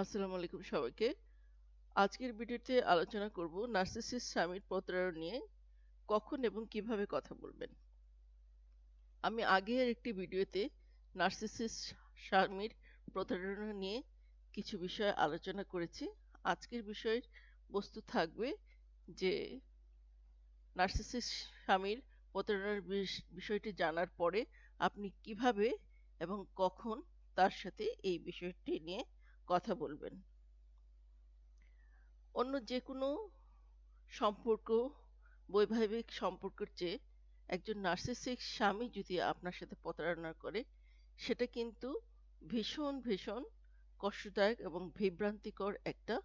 আসসালামু আলাইকুম সবাইকে। আজকের ভিডিওতে আলোচনা করব নার্সিসিস স্বামীর প্রতারণা নিয়ে, কখন এবং কীভাবে কথা বলবেন। আমি আগের একটি ভিডিওতে নার্সিসিস স্বামীর প্রতারণা নিয়ে কিছু বিষয় আলোচনা করেছি। আজকের বিষয়ের বস্তু থাকবে যে, নার্সিসিস স্বামীর প্রতারণার বিষয়টি জানার পরে আপনি কীভাবে এবং কখন তার সাথে এই বিষয়টি নিয়ে কথা বলবেন। অন্য যে কোনো সম্পর্ক, বৈবাহিক সম্পর্কের চেয়ে একজন নার্সিসিক স্বামী যদি আপনার সাথে প্রতারণা করে, সেটা কিন্তু ভীষণ ভীষণ কষ্টদায়ক এবং বিভ্রান্তিকর একটা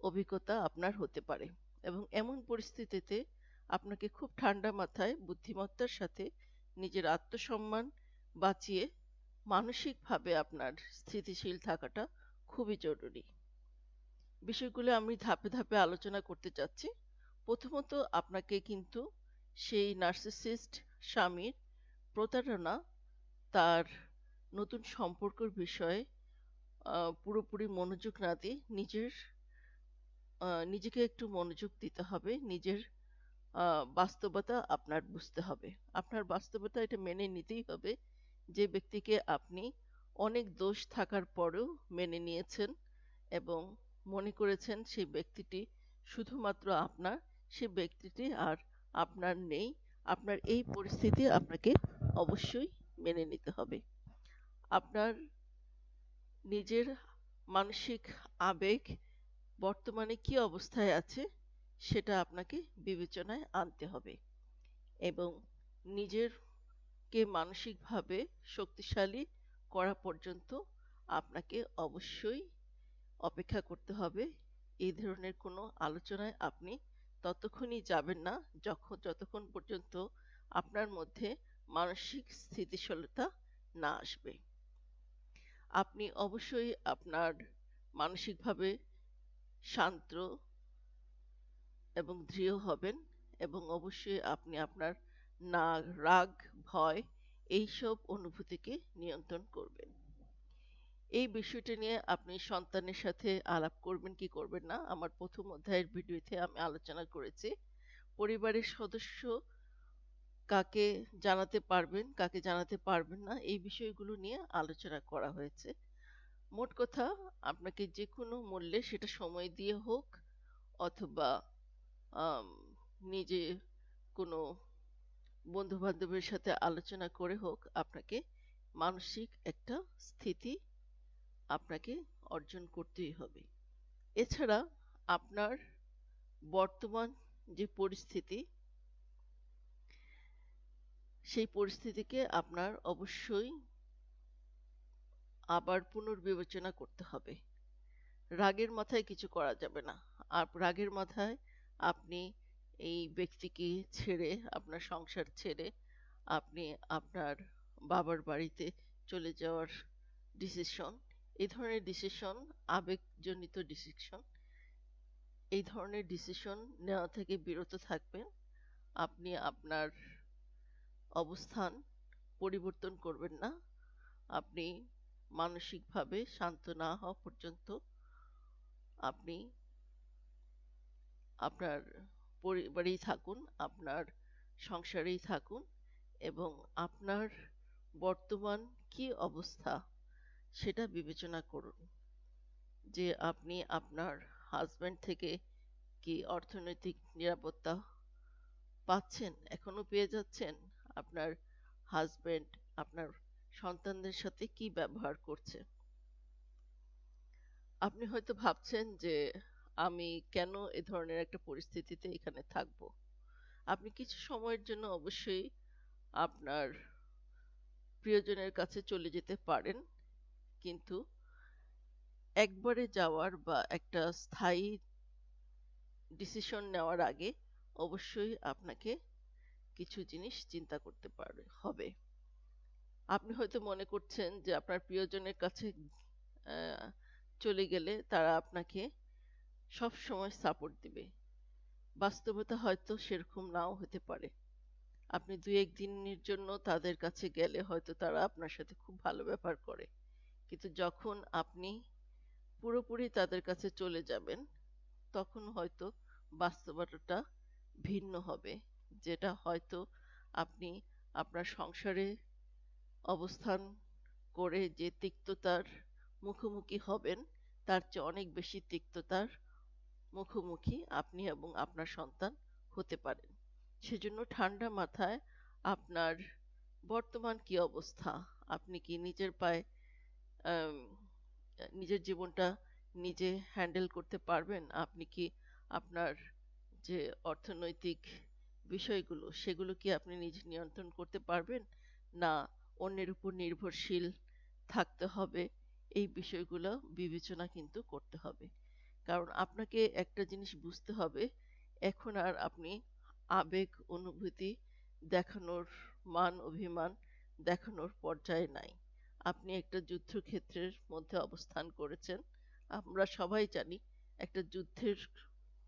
অভিজ্ঞতা আপনার হতে পারে এবং এমন পরিস্থিতিতে আপনাকে খুব ঠান্ডা মাথায় বুদ্ধিমত্তার সাথে নিজের আত্মসম্মান বাঁচিয়ে মানসিকভাবে আপনার স্থিতিশীল থাকাটা খুবই জরুরি। বিষয়গুলো আমি ধাপে ধাপে আলোচনা করতে চাচ্ছি। প্রথমত আপনাকে কিন্তু সেই নার্সিসিস্ট স্বামীর প্রতারণা, তার নতুন সম্পর্কের বিষয়ে পুরোপুরি মনোযোগ না দিয়ে নিজের নিজেকে একটু মনোযোগ দিতে হবে। নিজের বাস্তবতা আপনার বুঝতে হবে। আপনার বাস্তবতা এটা মেনে নিতেই হবে যে ব্যক্তিকে আপনি অনেক দোষ থাকার পরেও মেনে নিয়েছেন এবং মনে করেছেন সেই ব্যক্তিটি শুধুমাত্র আপনার, সে ব্যক্তিটি আর আপনার নেই। আপনার এই পরিস্থিতি আপনাকে অবশ্যই মেনে নিতে হবে। আপনার নিজের মানসিক আবেগ বর্তমানে কি অবস্থায় আছে সেটা আপনাকে বিবেচনায় আনতে হবে এবং নিজের কে মানসিকভাবে শক্তিশালী করা পর্যন্ত আপনাকে অবশ্যই অপেক্ষা করতে হবে। এই ধরনের কোনো আলোচনায় আপনি ততক্ষণই যাবেন না, যখন, যতক্ষণ পর্যন্ত আপনার মধ্যে মানসিক স্থিতিশীলতা না আসবে। আপনি অবশ্যই আপনার মানসিকভাবে শান্ত এবং দৃঢ় হবেন এবং অবশ্যই আপনি আপনার না, রাগ, ভয় এইসব অনুভূতিকে নিয়ন্ত্রণ করবেন। এই বিষয়টি নিয়ে আপনি সন্তানের সাথে আলাপ করবেন কি করবেন না, আমার প্রথম অধ্যায়ের ভিডিওতে আমি আলোচনা করেছি। পরিবারের সদস্য কাকে জানাতে পারবেন, কাকে জানাতে পারবেন না, এই বিষয়গুলো নিয়ে আলোচনা করা হয়েছে। মোট কথা, আপনাকে যে কোনো মূল্যে সেটা সময় দিয়ে হোক অথবা নিজে কোনো বন্ধু বান্ধবের সাথে আলোচনা করে হোক, আপনাকে মানসিক একটা স্থিতি আপনাকে অর্জন করতেই হবে। এছাড়া আপনার বর্তমান যে পরিস্থিতি, সেই পরিস্থিতিকে আপনার অবশ্যই আবার পুনর্বিবেচনা করতে হবে। রাগের মাথায় কিছু করা যাবে না। আর রাগের মাথায় আপনি এই ব্যক্তিকে ছেড়ে, আপনার সংসার ছেড়ে আপনি আপনার বাবার বাড়িতে চলে যাওয়ার ডিসিশন এই ধরনের ডিসিশন আবেগজনিত ডিসিশন এই ধরনের ডিসিশন নেওয়া থেকে বিরত থাকবেন। আপনি আপনার অবস্থান পরিবর্তন করবেন না। আপনি মানসিকভাবে শান্ত না হওয়া পর্যন্ত আপনি আপনার পরিবারেই থাকুন, আপনার সংসারেই থাকুন এবং আপনার বর্তমান কি অবস্থা সেটা বিবেচনা করুন। যে আপনি আপনার হাজব্যান্ড থেকে কি অর্থনৈতিক নিরাপত্তা পাচ্ছেন, এখনও পেয়ে যাচ্ছেন? আপনার হাজব্যান্ড আপনার সন্তানদের সাথে কি ব্যবহার করছে? আপনি হয়তো ভাবছেন যে আমি কেন এ ধরনের একটা পরিস্থিতিতে এখানে থাকব? আপনি কিছু সময়ের জন্য অবশ্যই আপনার প্রিয়জনের কাছে চলে যেতে পারেন। কিন্তু একবারে যাওয়ার বা একটা স্থায়ী ডিসিশন নেওয়ার আগে অবশ্যই আপনাকে কিছু জিনিস চিন্তা করতে পারে, হবে। আপনি হয়তো মনে করছেন যে আপনার প্রিয়জনের কাছে চলে গেলে তারা আপনাকে সব সময় সাপোর্ট দিবে। বাস্তবতা হয়তো সেরকম নাও হতে পারে। আপনি দুই একদিনের জন্য তাদের কাছে গেলে হয়তো তারা আপনার সাথে খুব ভালো ব্যবহার করে। কিন্তু যখন আপনি পুরোপুরি তাদের কাছে চলে যাবেন, তখন হয়তো বাস্তবতাটা ভিন্ন হবে, যেটা হয়তো আপনি আপনার সংসারে অবস্থান করে যে তিক্ততার মুখোমুখি হবেন, তার চেয়ে অনেক বেশি তিক্ততার মুখোমুখি আপনি এবং আপনার সন্তান হতে পারেন। সেজন্য ঠান্ডা মাথায় আপনার বর্তমান কি অবস্থা? আপনি কি নিজের পায়ে নিজের জীবনটা নিজে হ্যান্ডেল করতে পারবেন? আপনি কি আপনার যে অর্থনৈতিক বিষয়গুলো, সেগুলো কি আপনি নিজে নিয়ন্ত্রণ করতে পারবেন? না, অন্যের উপর নির্ভরশীল থাকতে হবে। এই বিষয়গুলো বিবেচনা কিন্তু করতে হবে। কারণ আপনাকে একটা জিনিস বুঝতে হবে, এখন আর আপনি আবেগ, অনুভূতি দেখানোর মান, অভিমান দেখানোর পর্যায়ে নাই। আপনি একটা যুদ্ধক্ষেত্রের মধ্যে অবস্থান করেছেন। আমরা সবাই জানি একটা যুদ্ধের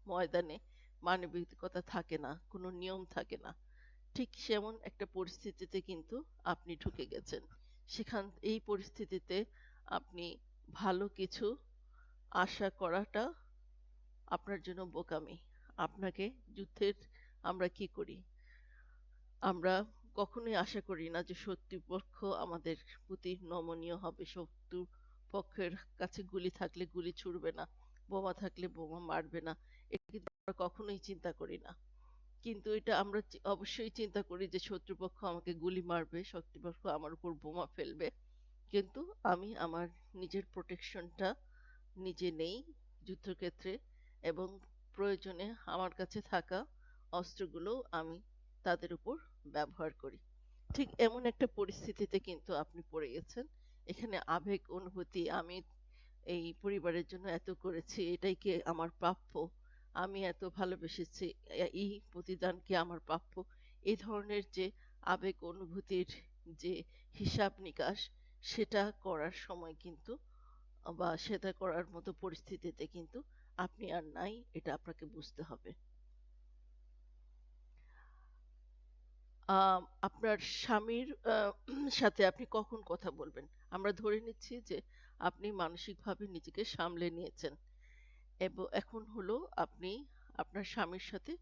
ময়দানে মানবিকতা থাকে না, কোনো নিয়ম থাকে না। ঠিক সেমন একটা পরিস্থিতিতে কিন্তু আপনি ঢুকে গেছেন। সেখান, এই পরিস্থিতিতে আপনি ভালো কিছু আশা করাটা আপনার জন্য বোকামি। আপনাকে যুদ্ধের আমরা কি করি? আমরা কখনোই আশা করি না যে শত্রুপক্ষ আমাদের প্রতি নমনীয় হবে। শত্রু পক্ষের কাছে গুলি থাকলে গুলি ছুড়বে না, বোমা থাকলে বোমা মারবে না এটা কিন্তু আমরা কখনোই চিন্তা করি না। কিন্তু এটা আমরা অবশ্যই চিন্তা করি যে শত্রুপক্ষ আমাকে গুলি মারবে, শত্রুপক্ষ আমার উপর বোমা ফেলবে। কিন্তু আমি আমার নিজের প্রোটেকশনটা নিজে নেই যুদ্ধক্ষেত্রে এবং প্রয়োজনে আমার কাছে থাকা অস্ত্রগুলো আমি তাদের উপর ব্যবহার করি। ঠিক এমন একটা পরিস্থিতিতে কিন্তু আপনি পড়ে গেছেন। এখানে আবেগ, অনুভূতি, আমি এই পরিবারের জন্য এত করেছি, এটাই কি আমার প্রাপ্য? আমি এত ভালোবেসেছি এই প্রতিদান কি আমার প্রাপ্য? এই ধরনের যে আবেগ, অনুভূতির যে হিসাব নিকাশ, সেটা করার সময় কিন্তু বা সেটা করার মতো পরিস্থিতিতে কিন্তু আপনি আর নাই, এটা আপনাকে বুঝতে হবে। আপনার স্বামীর সাথে আপনি কখন কথা বলবেন? আমরা ধরে নিচ্ছি যে আপনি মানসিকভাবে নিজেকে সামলে নিয়েছেন। এবং, এখন হলো আপনি আপনার স্বামীর সাথে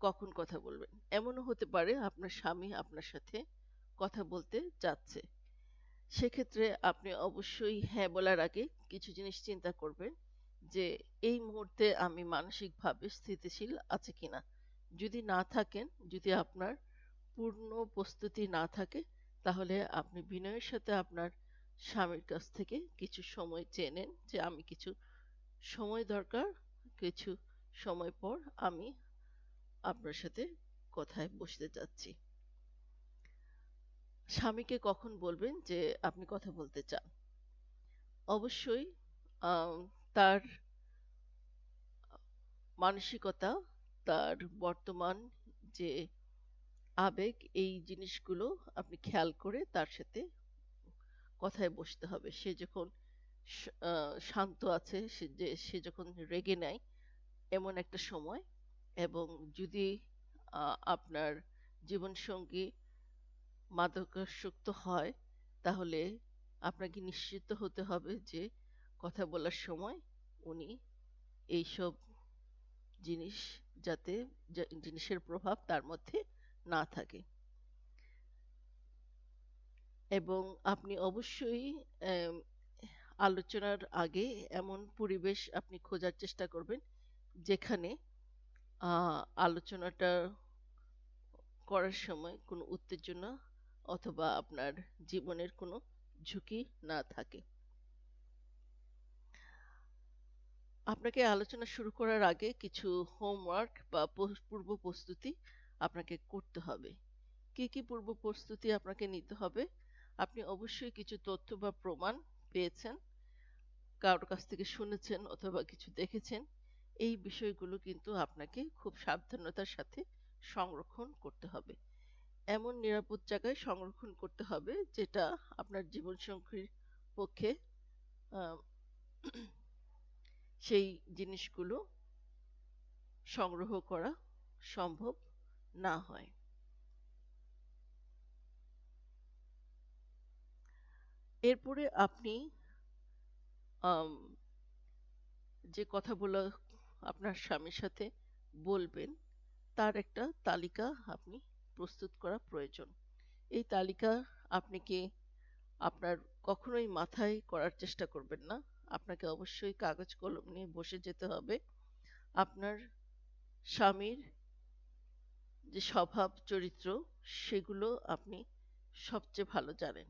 কখন কথা বলবেন? এমনও হতে পারে আপনার স্বামী আপনার সাথে কথা বলতে যাচ্ছে। সেক্ষেত্রে আপনি অবশ্যই হ্যাঁ বলার আগে কিছু জিনিস চিন্তা করবেন যে, এই মুহূর্তে আমি মানসিকভাবে স্থিতিশীল আছে কিনা। যদি না থাকেন, যদি আপনার পূর্ণ প্রস্তুতি না থাকে, তাহলে আপনি বিনয়ের সাথে আপনার স্বামীর কাছ থেকে কিছু সময় চেয়ে নেন যে, আমি কিছু সময় দরকার, কিছু সময় পর আমি আপনার সাথে কথায় বসতে চাচ্ছি। স্বামীকে কখন বলবেন যে আপনি কথা বলতে চান? অবশ্যই তার মানসিকতা, তার বর্তমান যে আবেগ, এই জিনিসগুলো আপনি খেয়াল করে তার সাথে কথায় বসতে হবে। সে যখন শান্ত আছে, সে সে যখন রেগে নেয় এমন একটা সময় এবং যদি আপনার জীবনসঙ্গী মাদকাসক্ত হয়, তাহলে আপনাকে নিশ্চিত হতে হবে যে কথা বলার সময় উনি এইসব জিনিস যাতে জিনিসের প্রভাব তার মধ্যে না থাকে। এবং আপনি অবশ্যই আলোচনার আগে এমন পরিবেশ আপনি খোঁজার চেষ্টা করবেন, যেখানে আলোচনাটা করার সময় কোনো উত্তেজনা অথবা আপনার জীবনের কোনো ঝুঁকি না থাকে। আপনাকে আলোচনা শুরু করার আগে কিছু হোমওয়ার্ক বা পূর্ব প্রস্তুতি আপনাকে করতে হবে। কি কি পূর্ব প্রস্তুতি আপনাকে নিতে হবে? আপনি অবশ্যই কিছু তথ্য বা প্রমাণ পেয়েছেন কারোর কাছ থেকে শুনেছেন অথবা কিছু দেখেছেন। এই বিষয়গুলো কিন্তু আপনাকে খুব সাবধানতার সাথে সংরক্ষণ করতে হবে। এমন নিরাপদ জায়গায় সংরক্ষণ করতে হবে, যেটা আপনার জীবনসঙ্গীর পক্ষে সেই জিনিসগুলো সংগ্রহ করা সম্ভব না হয়। এরপরে আপনি যে কথা কথাগুলো আপনার স্বামীর সাথে বলবেন, তার একটা তালিকা আপনি প্রস্তুত করা প্রয়োজন। এই তালিকা আপনি কি আপনার কখনোই মাথায় করার চেষ্টা করবেন না। আপনাকে অবশ্যই কাগজ কলম নিয়ে বসে যেতে হবে। আপনার স্বামীর যে স্বভাব, চরিত্র, সেগুলো আপনি সবচেয়ে ভালো জানেন।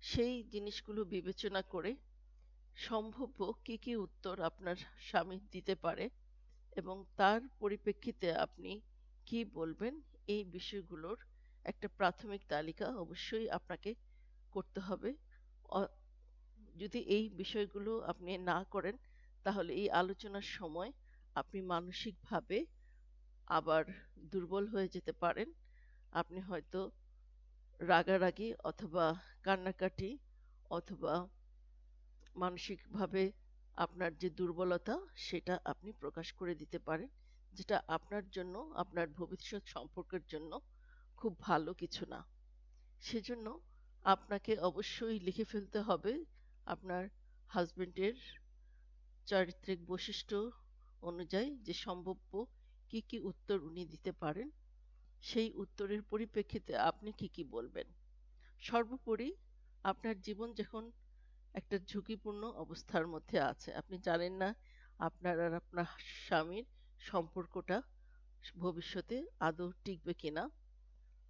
সেই জিনিসগুলো বিবেচনা করে সম্ভাব্য কি কি উত্তর আপনার স্বামী দিতে পারে এবং তার পরিপ্রেক্ষিতে আপনি কি বলবেন এই বিষয়গুলোর একটা প্রাথমিক তালিকা অবশ্যই আপনাকে করতে হবে। যদি এই বিষয়গুলো আপনি না করেন, তাহলে এই আলোচনার সময় আপনি মানসিকভাবে আবার দুর্বল হয়ে যেতে পারেন। আপনি হয়তো রাগারাগি অথবা কান্নাকাটি অথবা মানসিকভাবে আপনার যে দুর্বলতা, সেটা আপনি প্রকাশ করে দিতে পারেন। যেটা আপনার জন্য, আপনার ভবিষ্যৎ সম্পর্কের জন্য খুব ভালো কিছু না। সেজন্য আপনাকে অবশ্যই লিখে ফেলতে হবে আপনার হাজবেন্ডের চারিত্রিক বৈশিষ্ট্য অনুযায়ী যে সম্ভাব্য কি কি উত্তর উনি দিতে পারেন, সেই উত্তরের পরিপ্রেক্ষিতে আপনি কি কি বলবেন। সর্বোপরি আপনার জীবন যখন একটা ঝুঁকিপূর্ণ অবস্থার মধ্যে আছে, আপনি জানেন না আপনার আর আপনার স্বামীর সম্পর্কটা ভবিষ্যতে আদৌ টিকবে কিনা?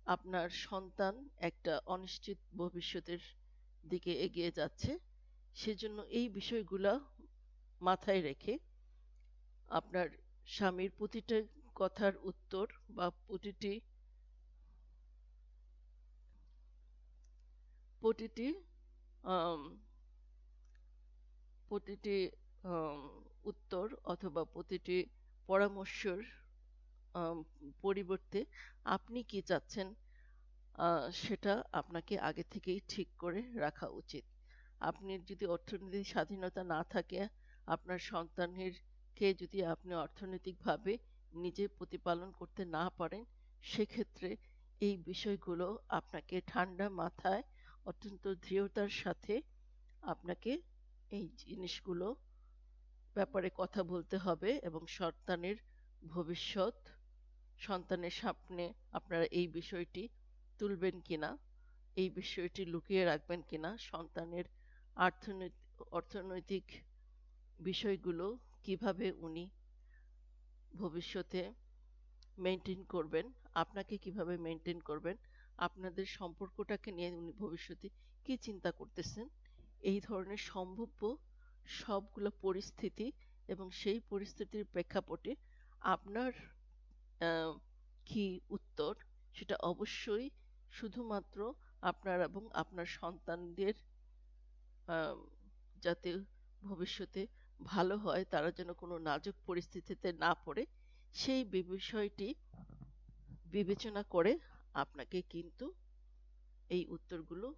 আপনার সন্তান একটা অনিশ্চিত ভবিষ্যতের দিকে এগিয়ে যাচ্ছে। সেজন্য এই বিষয়গুলা মাথায় রেখে আপনার স্বামীর প্রতিটা কথার উত্তর বা প্রতিটি প্রতিটি প্রতিটি উত্তর অথবা প্রতিটি পরামর্শের পরিবর্তে আপনি কি চাচ্ছেন সেটা আপনাকে আগে থেকেই ঠিক করে রাখা উচিত। আপনি যদি অর্থনৈতিক স্বাধীনতা না থাকে, আপনার সন্তানের কে যদি আপনি অর্থনৈতিকভাবে নিজে প্রতিপালন করতে না পারেন, সেক্ষেত্রে এই বিষয়গুলো আপনাকে ঠান্ডা মাথায়, অত্যন্ত দৃঢ়তার সাথে আপনাকে এই জিনিসগুলো ব্যাপারে কথা বলতে হবে এবং সন্তানের ভবিষ্যৎ, সন্তানের সামনে আপনারা এই বিষয়টি তুলবেন কিনা, এই বিষয়টি লুকিয়ে রাখবেন কিনা, সন্তানের অর্থনৈতিক অর্থনৈতিক বিষয়গুলো কীভাবে উনি ভবিষ্যতে মেনটেন করবেন, আপনাকে কীভাবে মেনটেন করবেন, আপনাদের সম্পর্কটাকে নিয়ে উনি ভবিষ্যতে কি চিন্তা করতেছেন, এই ধরনের সম্ভাব্য সবগুলো পরিস্থিতি এবং সেই পরিস্থিতির প্রেক্ষাপটে আপনার কি উত্তর? সেটা অবশ্যই শুধুমাত্র আপনার এবং আপনার সন্তানদের যাতে ভবিষ্যতে ভালো হয়, তারা যেন কোনো নাজুক পরিস্থিতিতে না পড়ে, সেই বিষয়টি বিবেচনা করে আপনাকে কিন্তু এই উত্তরগুলো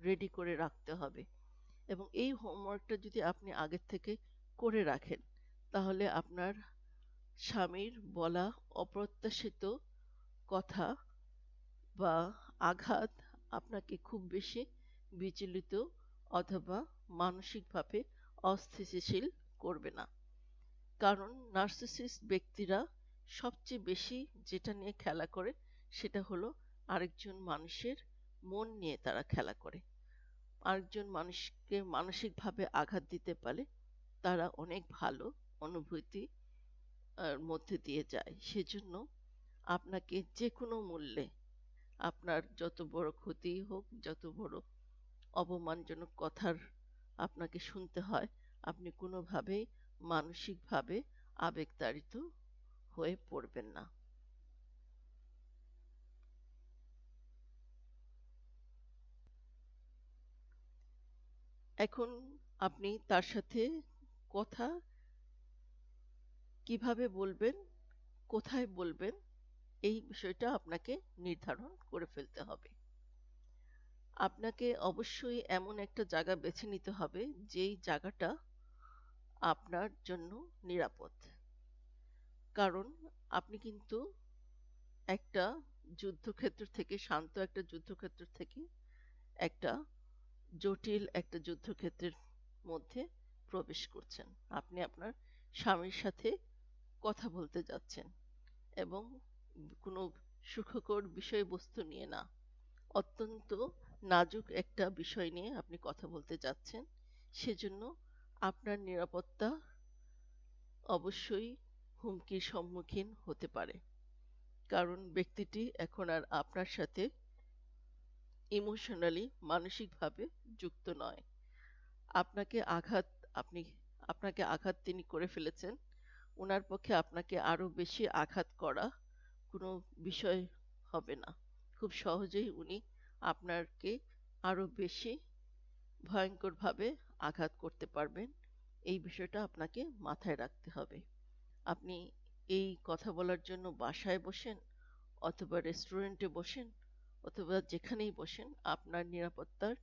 রেডি করে রাখতে হবে। এবং এই হোমওয়ার্কটা যদি আপনি আগের থেকে করে রাখেন, তাহলে আপনার স্বামীর বলা অপ্রত্যাশিত কথা বা আঘাত আপনাকে খুব বেশি বিচলিত অথবা মানসিকভাবে অস্থিতিশীল করবে না। কারণ নার্সিসিস্ট ব্যক্তিরা সবচেয়ে বেশি যেটা নিয়ে খেলা করে সেটা হলো আরেকজন মানুষের মন নিয়ে তারা খেলা করে। আরেকজন মানুষকে মানসিকভাবে আঘাত দিতে পারে, তারা অনেক ভালো অনুভূতি মধ্যে দিয়ে যায়। সেজন্য আপনাকে যে কোনো মূল্যে আপনার যত বড় ক্ষতি হোক, যত বড় অপমানজনক কথার আপনাকে শুনতে হয়, আপনি কোনোভাবেই মানসিকভাবে আবেগতাড়িত হয়ে পড়বেন না। এখন আপনি তার সাথে কথা কীভাবে বলবেন, কোথায় বলবেন, এই বিষয়টা আপনাকে নির্ধারণ করে ফেলতে হবে। আপনাকে অবশ্যই এমন একটা জায়গা বেছে নিতে হবে, যেই জায়গাটা আপনার জন্য নিরাপদ। কারণ আপনি কিন্তু একটা যুদ্ধক্ষেত্র থেকে, শান্ত একটা যুদ্ধক্ষেত্র থেকে একটা জটিল একটা যুদ্ধক্ষেত্রের মধ্যে প্রবেশ করছেন। আপনি আপনার স্বামীর সাথে কথা বলতে যাচ্ছেন এবং কোনো সুখকর বিষয়বস্তু নিয়ে না, অত্যন্ত নাজুক একটা বিষয় নিয়ে আপনি কথা বলতে যাচ্ছেন, সেজন্য আপনার নিরাপত্তা অবশ্যই হুমকির সম্মুখীন হতে পারে। কারণ ব্যক্তিটি এখন আর আপনার সাথে ইমোশনালি মানসিকভাবে যুক্ত নয়। আপনাকে আঘাত, আপনি, আপনাকে আঘাত তিনি করে ফেলেছেন। ওনার পক্ষে আপনাকে আরও বেশি আঘাত করা কোনো বিষয় হবে না। খুব সহজেই উনি আপনাকে আরও বেশি ভয়ঙ্করভাবে আঘাত করতে পারবেন। এই বিষয়টা আপনাকে মাথায় রাখতে হবে। আপনি এই কথা বলার জন্য বাসায় বসেন অথবা রেস্টুরেন্টে বসেন অথবা যেখানেই বসেন, আপনার নিরাপত্তার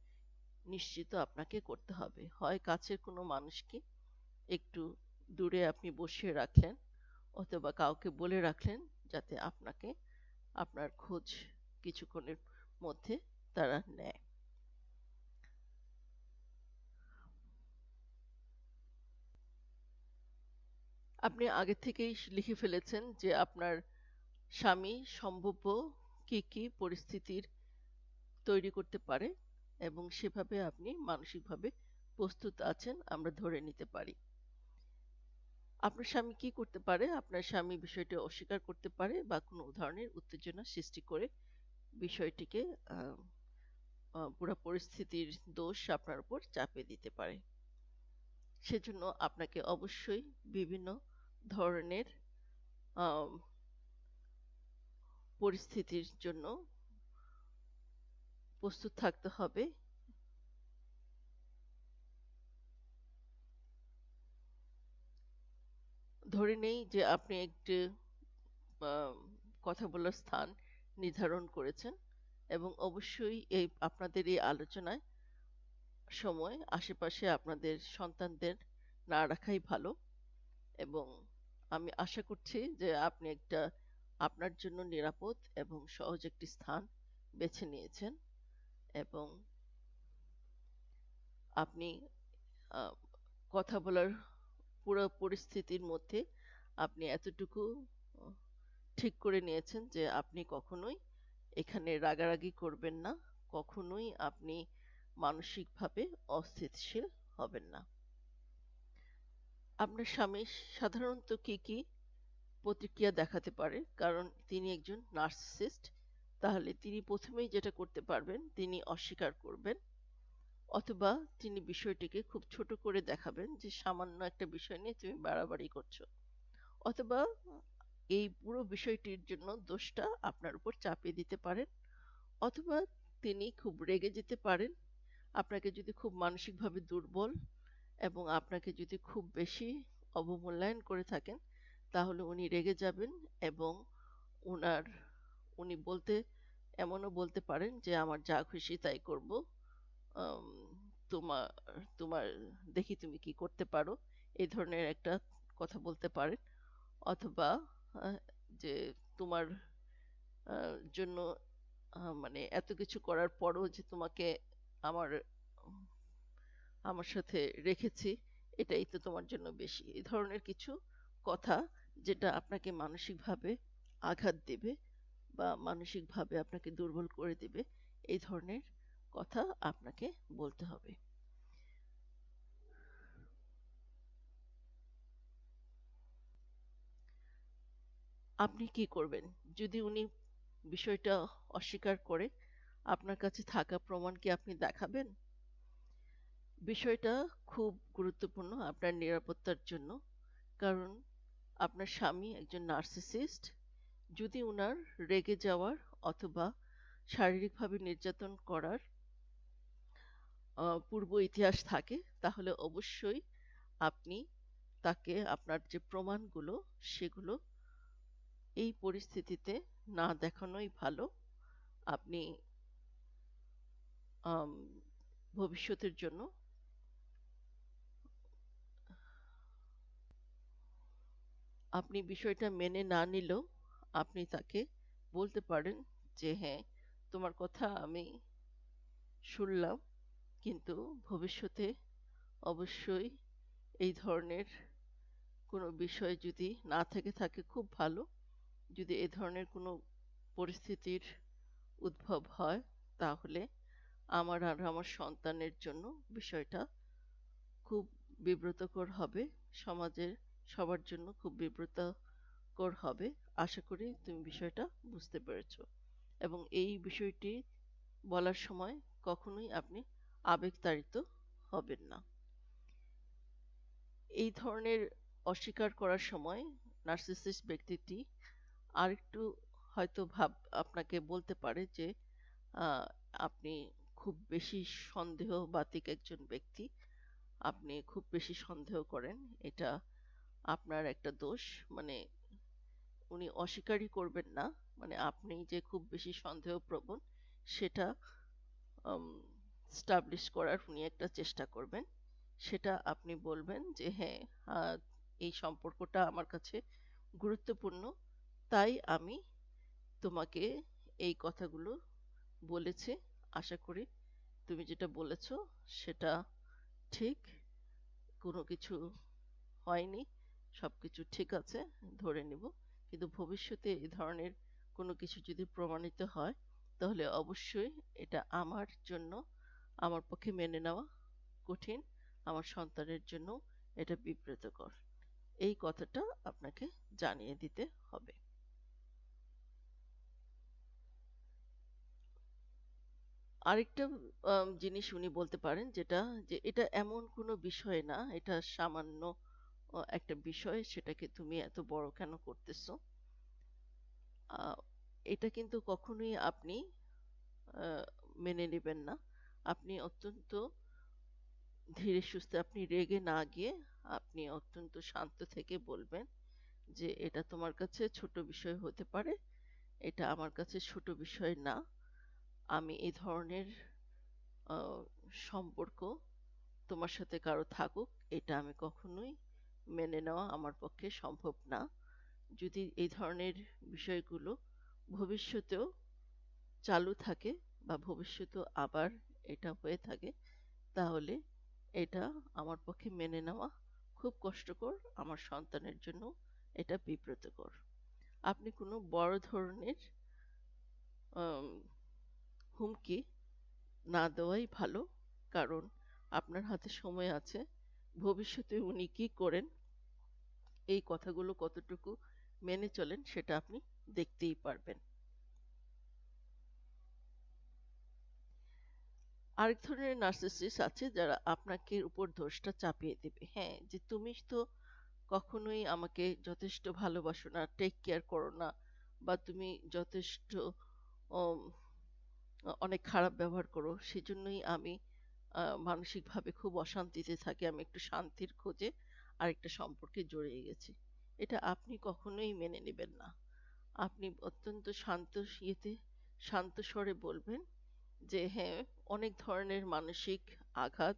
নিশ্চিত আপনাকে করতে হবে। হয় কাছের কোনো মানুষকে একটু দূরে আপনি বসিয়ে রাখলেন অথবা কাউকে বলে রাখলেন যাতে আপনাকে আপনার খোঁজ কিছুক্ষণের মধ্যে তারা নেয়। আপনি আগে থেকেই লিখে ফেলেছেন যে আপনার স্বামী সম্ভাব্য কি কি পরিস্থিতির তৈরি করতে পারে এবং সেভাবে আপনি মানসিকভাবে প্রস্তুত আছেন, আমরা ধরে নিতে পারি। আপনার স্বামী কি করতে পারে? আপনার স্বামী বিষয়টি অস্বীকার করতে পারে বা কোনো ধরনের উত্তেজনা সৃষ্টি করে বিষয়টিকে পুরো পরিস্থিতির দোষ আপনার উপর চাপে দিতে পারে। সেজন্য আপনাকে অবশ্যই বিভিন্ন ধরনের পরিস্থিতির জন্য প্রস্তুত থাকতে হবে। ধরে নেই যে আপনি একটি কথা বলার স্থান নির্ধারণ করেছেন এবং অবশ্যই এই আপনাদের এই আলোচনায় সময়, আশেপাশে আপনাদের সন্তানদের না রাখাই ভালো। এবং আমি আশা করছি যে আপনি একটা আপনার জন্য নিরাপদ এবং সহজ একটি স্থান বেছে নিয়েছেন এবং আপনি কথা বলার পুরো পরিস্থিতির মধ্যে আপনি এতটুকু ঠিক করে নিয়েছেন যে আপনি কখনোই এখানে রাগারাগি করবেন না, কখনোই আপনি মানসিকভাবে অস্থিতিশীল হবেন না। আপনার স্বামী সাধারণত কি কি প্রতিক্রিয়া দেখাতে পারে কারণ তিনি একজন নার্সিসিস্ট তাহলে তিনি প্রথমেই যেটা করতে পারবেন, তিনি অস্বীকার করবেন অথবা তিনি বিষয়টিকে খুব ছোট করে দেখাবেন যে সামান্য একটা বিষয় নিয়ে তুমি বাড়াবাড়ি করছ। অথবা এই পুরো বিষয়টির জন্য দোষটা আপনার উপর চাপিয়ে দিতে পারেন অথবা তিনি খুব রেগে যেতে পারেন। আপনাকে যদি খুব মানসিকভাবে দুর্বল এবং আপনাকে যদি খুব বেশি অবমূল্যায়ন করে থাকেন তাহলে উনি রেগে যাবেন এবং ওনার উনি বলতে, এমনও বলতে পারেন যে, আমার যা খুশি তাই করব। তোমার তোমার দেখি তুমি কি করতে পারো। এই ধরনের একটা কথা বলতে পারেন। অথবা যে, তোমার জন্য মানে এত কিছু করার পরও যে, তোমাকে আমার আমার সাথে রেখেছি, এটাই তো তোমার জন্য বেশি। এই ধরনের কিছু কথা যেটা আপনাকে মানসিকভাবে আঘাত দেবে বা মানসিকভাবে আপনাকে দুর্বল করে দেবে, এই ধরনের কথা আপনাকে বলতে হবে। আপনি কি করবেন? যদি উনি বিষয়টা অস্বীকার করে, আপনার কাছে থাকা প্রমাণ কি আপনি দেখাবেন? বিষয়টা খুব গুরুত্বপূর্ণ আপনার নিরাপত্তার জন্য, কারণ আপনার স্বামী একজন নার্সিসিস্ট, যদি উনার রেগে যাওয়ার অথবা শারীরিকভাবে নির্যাতন করার পূর্ব ইতিহাস থাকে, তাহলে অবশ্যই আপনি তাকে আপনার যে প্রমাণগুলো, সেগুলো এই পরিস্থিতিতে না দেখানোই ভালো। আপনি ভবিষ্যতের জন্য আপনি বিষয়টা মেনে না নিলেও আপনি তাকে বলতে পারেন যে হ্যাঁ তোমার কথা আমি শুনলাম, কিন্তু ভবিষ্যতে অবশ্যই এই ধরনের কোনো বিষয় যদি না থেকে থাকে, খুব ভালো। যদি এ ধরনের কোনো পরিস্থিতির উদ্ভব হয়, তাহলে আমার আর আমার সন্তানের জন্য বিষয়টা খুব বিব্রতকর হবে সমাজের সবার জন্য খুব বিব্রতকর হবে। আশা করি তুমি বিষয়টা বুঝতে পেরেছ। এবং এই বিষয়টি বলার সময় কখনোই আপনি আবেগতাড়িত হবেন না। এই ধরনের অস্বীকার করার সময় নার্সিসিস্ট ব্যক্তিটি আরেকটু হয়তো ভাব আপনাকে বলতে পারে যে আপনি খুব বেশি সন্দেহবাতিক একজন ব্যক্তি। আপনি খুব বেশি সন্দেহ করেন। এটা আপনার একটা দোষ মানে উনি অস্বীকারই করবেন না। মানে আপনি যে খুব বেশি সন্দেহপ্রবণ, সেটা স্টাবলিশ করার উনি একটা চেষ্টা করবেন। সেটা আপনি বলবেন যে হ্যাঁ এই সম্পর্কটা আমার কাছে গুরুত্বপূর্ণ। তাই আমি তোমাকে এই কথাগুলো বলেছি। আশা করি তুমি যেটা বলেছ, সেটা ঠিক। কোনো কিছু হয়নি। সবকিছু ঠিক আছে, ধরে নিব। কিন্তু ভবিষ্যতে এই ধরনের কোনো কিছু যদি প্রমাণিত হয়, তাহলে অবশ্যই এটা আমার জন্য, আমার পক্ষে মেনে নেওয়া কঠিন, আমার সন্তানের জন্য এটা বিব্রতকর। এই কথাটা আপনাকে জানিয়ে দিতে হবে। আরেকটা জিনিস উনি বলতে পারেন যেটা যে এটা এমন কোনো বিষয় না, এটা সামান্য একটা বিষয় সেটাকে তুমি এত বড় কেন করতেছো? এটা কিন্তু কখনোই আপনি মেনে নেবেন না। আপনি অত্যন্ত ধীরে সুস্থে, আপনি রেগে না গিয়ে আপনি অত্যন্ত শান্ত থেকে বলবেন যে, এটা তোমার কাছে ছোট বিষয় হতে পারে, এটা আমার কাছে ছোট বিষয় না। আমি এই ধরনের সম্পর্ক তোমার সাথে কারও থাকুক, এটা আমি কখনোই মেনে নেওয়া আমার পক্ষে সম্ভব না। যদি এই ধরনের বিষয়গুলো ভবিষ্যতেও চালু থাকে বা ভবিষ্যতেও আবার এটা হয়ে থাকে, তাহলে এটা আমার পক্ষে মেনে নেওয়া খুব কষ্টকর, আমার সন্তানের জন্য এটা বিব্রতকর। আপনি কোনো বড় ধরনের হুমকি না দেওয়াই ভালো, কারণ আপনার হাতে সময় আছে। ভবিষ্যতে উনি কি করেন, এই কথাগুলো কতটুকু মেনে চলেন সেটা আপনি দেখতেই পারবেন। আরেক ধরনের নার্সিসিস্ট আছে যারা আপনাকে উপর দোষটা চাপিয়ে দেবে। হ্যাঁ যে তুমি তো কখনোই আমাকে যথেষ্ট ভালোবাসো না টেক কেয়ার করো না, বা তুমি যথেষ্ট অনেক খারাপ ব্যবহার করো, সেজন্যই আমি মানসিকভাবে খুব অশান্তিতে থাকি, আমি একটু শান্তির খোঁজে আরেকটা সম্পর্কে জড়িয়ে গেছি। এটা আপনি কখনোই মেনে নেবেন না। আপনি অত্যন্ত শান্ত ইয়েতে, শান্ত স্বরে বলবেন যে হ্যাঁ অনেক ধরনের মানসিক আঘাত,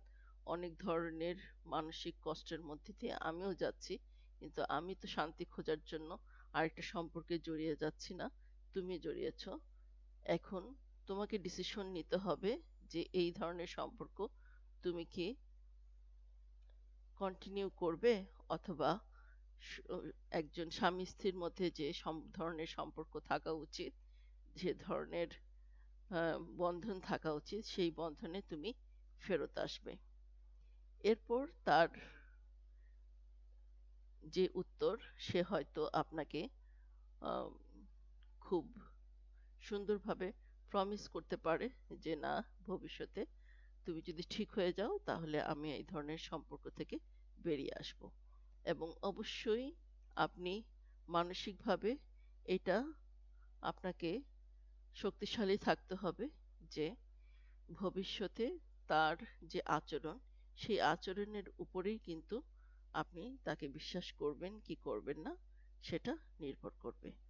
অনেক ধরনের মানসিক কষ্টের মধ্যে দিয়ে আমিও যাচ্ছি, কিন্তু আমি তো শান্তি খোঁজার জন্য আরেকটা সম্পর্কে জড়িয়ে যাচ্ছি না তুমি জড়িয়েছ। এখন তোমাকে ডিসিশন নিতে হবে যে এই ধরনের সম্পর্ক তুমি কি কন্টিনিউ করবে? অথবা একজন স্বামী স্ত্রীর মধ্যে যে ধরনের সম্পর্ক থাকা উচিত, যে ধরনের বন্ধন থাকা উচিত, সেই বন্ধনে তুমি ফেরত আসবে। এরপর তার যে উত্তর, সে হয়তো আপনাকে খুব সুন্দরভাবে প্রমিস করতে পারে যে, না, ভবিষ্যতে তুমি যদি ঠিক হয়ে যাও, তাহলে আমি এই ধরনের সম্পর্ক থেকে বেরিয়ে আসব। এবং অবশ্যই আপনি মানসিকভাবে এটা আপনাকে শক্তিশালী থাকতে হবে যে, ভবিষ্যতে তার যে আচরণ, সেই আচরণের উপরেই কিন্তু আপনি তাকে বিশ্বাস করবেন কি করবেন না, সেটা নির্ভর করবে।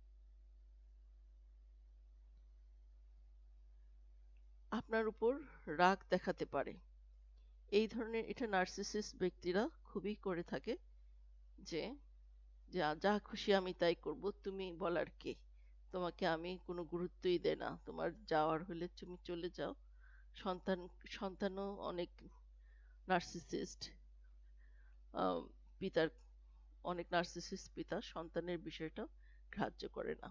আপনার উপর রাগ দেখাতে পারে। এই ধরনের এটা নার্সিসিস্ট ব্যক্তিরা খুবই করে থাকে যে, যা যা খুশি আমি তাই করব, তুমি বলার কে? তোমাকে আমি কোনো গুরুত্বই দেই না। তোমার যাওয়ার হলে তুমি চলে যাও। সন্তান, সন্তানও অনেক নার্সিসিস্ট পিতার, অনেক নার্সিসিস্ট পিতা সন্তানের বিষয়টা গ্রাহ্য করে না।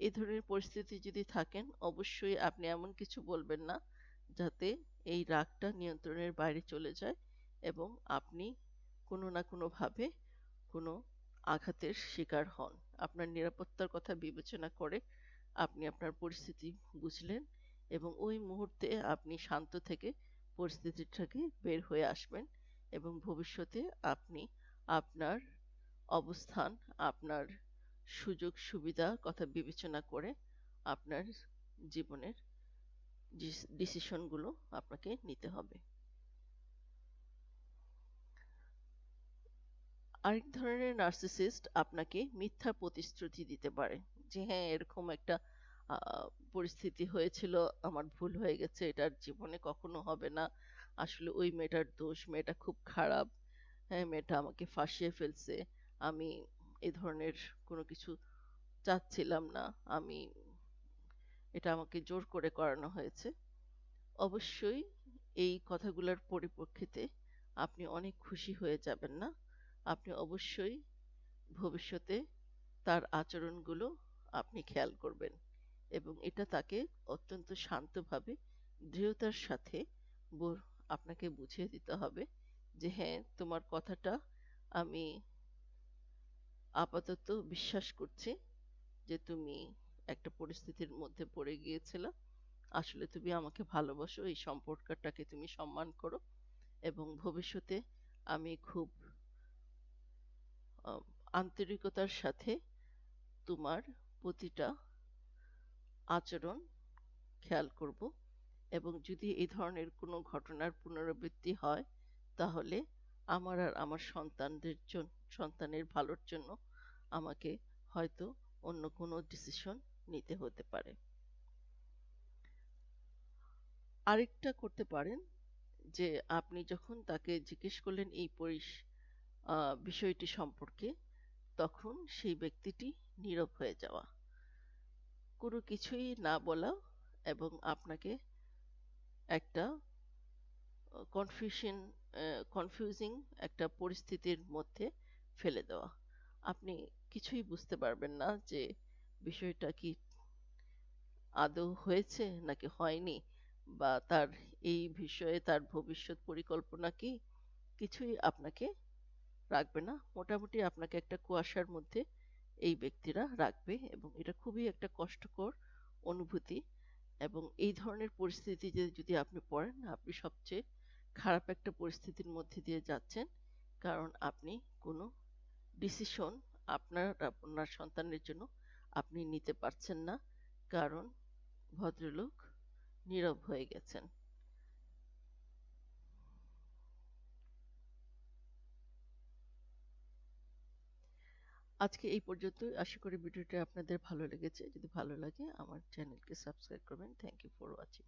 এই ধরনের পরিস্থিতি যদি থাকেন, অবশ্যই আপনি এমন কিছু বলবেন না যাতে এই রাগটা নিয়ন্ত্রণের বাইরে চলে যায় এবং আপনি কোনো না কোনো ভাবে কোনো আঘাতের শিকার হন। আপনার নিরাপত্তার কথা বিবেচনা করে আপনি আপনার পরিস্থিতি বুঝলেন এবং ওই মুহূর্তে আপনি শান্ত থেকে পরিস্থিতিটাকে বের হয়ে আসবেন এবং ভবিষ্যতে আপনি আপনার অবস্থান, আপনার সুযোগ সুবিধা কথা বিবেচনা করে আপনার জীবনের ডিসিশনগুলো আপনাকে নিতে হবে। আরেক ধরনের নার্সিসিস্ট আপনাকে মিথ্যা প্রতিশ্রুতি দিতে পারে যে হ্যাঁ এরকম একটা পরিস্থিতি হয়েছিল, আমার ভুল হয়ে গেছে এটার জীবনে কখনো হবে না। আসলে ওই মেয়েটার দোষ, মেয়েটা খুব খারাপ। হ্যাঁ মেয়েটা আমাকে ফাঁসিয়ে ফেলছে। আমি এই ধরনের কোনো কিছু চাচ্ছিলাম না। আমি এটা আমাকে জোর করে করানো হয়েছে। অবশ্যই এই কথাগুলোর পরিপ্রেক্ষিতে আপনি অনেক খুশি হয়ে যাবেন না। আপনি অবশ্যই ভবিষ্যতে তার আচরণগুলো আপনি খেয়াল করবেন এবং এটা তাকে অত্যন্ত শান্তভাবে, দৃঢ়তার সাথে আপনাকে বুঝিয়ে দিতে হবে যে হ্যাঁ তোমার কথাটা আমি আপাতত বিশ্বাস করছি যে তুমি একটা পরিস্থিতির মধ্যে পড়ে গিয়েছিলে। আসলে তুমি আমাকে ভালোবাসো, এই সম্পর্কটাকে তুমি সম্মান করো এবং ভবিষ্যতে আমি খুব আন্তরিকতার সাথে তোমার প্রতিটা আচরণ খেয়াল করব এবং যদি এই ধরনের কোনো ঘটনার পুনরাবৃত্তি হয়, তাহলে আমার আর আমার সন্তানদের জন্য সন্তানের ভালোর জন্য আমাকে হয়তো অন্য কোনো ডিসিশন নিতে হতে পারে। আরেকটা করতে পারেন যে, আপনি যখন তাকে জিজ্ঞেস করলেন এই পরিস বিষয়টি সম্পর্কে, তখন সেই ব্যক্তিটি নীরব হয়ে যাওয়া। কোনো কিছুই না বলা এবং আপনাকে একটা কনফিউশন কনফিউজিং একটা পরিস্থিতির মধ্যে ফেলে দেওয়া। আপনি কিছুই বুঝতে পারবেন না যে বিষয়টা কি আদৌ হয়েছে নাকি হয়নি বা তার এই বিষয়ে তার ভবিষ্যৎ পরিকল্পনা কি, কিছুই আপনাকে রাখবে না। মোটামুটি আপনাকে একটা কুয়াশার মধ্যে এই ব্যক্তিরা রাখবে এবং এটা খুবই একটা কষ্টকর অনুভূতি এবং এই ধরনের পরিস্থিতিতে যদি আপনি পড়েন, আপনি সবচেয়ে খারাপ একটা পরিস্থিতির মধ্যে দিয়ে যাচ্ছেন কারণ আপনি কোনো ডিসিশন আপনার আপনার সন্তানের জন্য আপনি নিতে পারছেন না কারণ ভদ্রলোক নীরব হয়ে গেছেন। আজকে এই পর্যন্তই। আশা করি ভিডিওটা আপনাদের ভালো লেগেছে। যদি ভালো লাগে আমার চ্যানেলকে সাবস্ক্রাইব করবেন। Thank you for watching